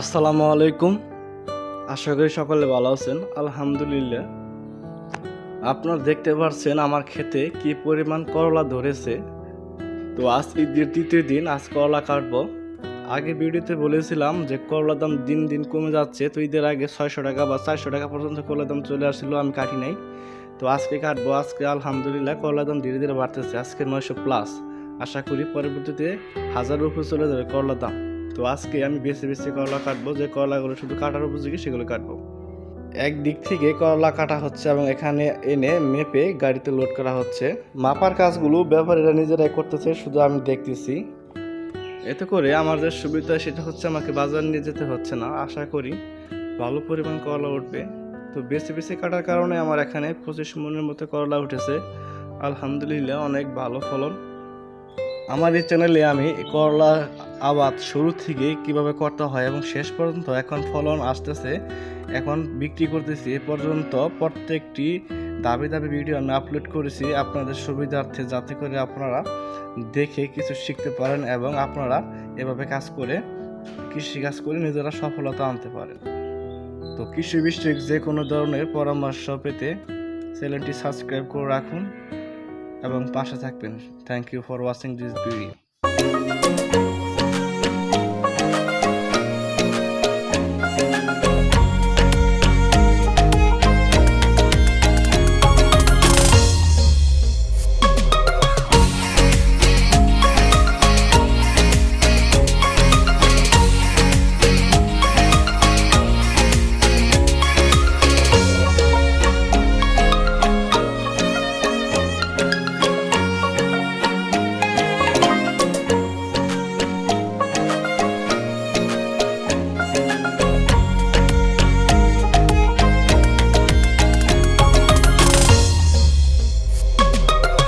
আসসালামু আলাইকুম। আশা করি সকলে ভালো আছেন। আলহামদুলিল্লাহ। আপনারা দেখতে পাচ্ছেন আমার ক্ষেতে কি পরিমাণ করলা ধরেছে। তো আজ ঈদের তৃতীয় দিন, আজ করলা কাটবো। আগে ভিডিওতে বলেছিলাম যে করলার দাম দিন দিন কমে যাচ্ছে। তো ঈদের আগে ছয়শো টাকা বা চারশো টাকা পর্যন্ত করলার দাম চলে আসছিল, আমি কাটি নাই। তো আজকে কাটবো, আজকে আলহামদুলিল্লাহ করলার দাম ধীরে ধীরে বাড়তেছে। আজকে নয়শো প্লাস। আশা করি পরবর্তীতে হাজারের উপরে চলে যাবে করলার দাম। তো আজকে আমি বেছে বেছে করলা কাটবো, যে করলাগুলো শুধু কাটার উপযোগী সেগুলো কাটবো। একদিক থেকে করলা কাটা হচ্ছে এবং এখানে এনে মেপে গাড়িতে লোড করা হচ্ছে। মাপার কাজগুলো ব্যাপারীরা নিজেরাই করতেছে, শুধু আমি দেখতেছি। এতে করে আমার যে সুবিধা, সেটা হচ্ছে আমাকে বাজার নিয়ে যেতে হচ্ছে না। আশা করি ভালো পরিমাণ করলা উঠবে। তো বেছে বেছে কাটার কারণে আমার এখানে পঁচিশ মনের মতো করলা উঠেছে। আলহামদুলিল্লাহ, অনেক ভালো ফলন। আমার এই চ্যানেলে আমি করলা আবাদ শুরু থেকে কীভাবে করতে হয় এবং শেষ পর্যন্ত এখন ফলন আসতেছে, এখন বিক্রি করতেছি এ পর্যন্ত প্রত্যেকটি দাবি দাবি ভিডিও আমি আপলোড করেছি আপনাদের সুবিধার্থে যাতে করে আপনারা দেখে কিছু শিখতে পারেন এবং আপনারা এভাবে কাজ করে কৃষি কাজ করে নিজেরা সফলতা আনতে পারেন। তো কৃষি বিষয়ক যে কোনো ধরনের পরামর্শ পেতে চ্যানেলটি সাবস্ক্রাইব করে রাখুন। এবং পাশে থাকবেন। Thank you for watching this video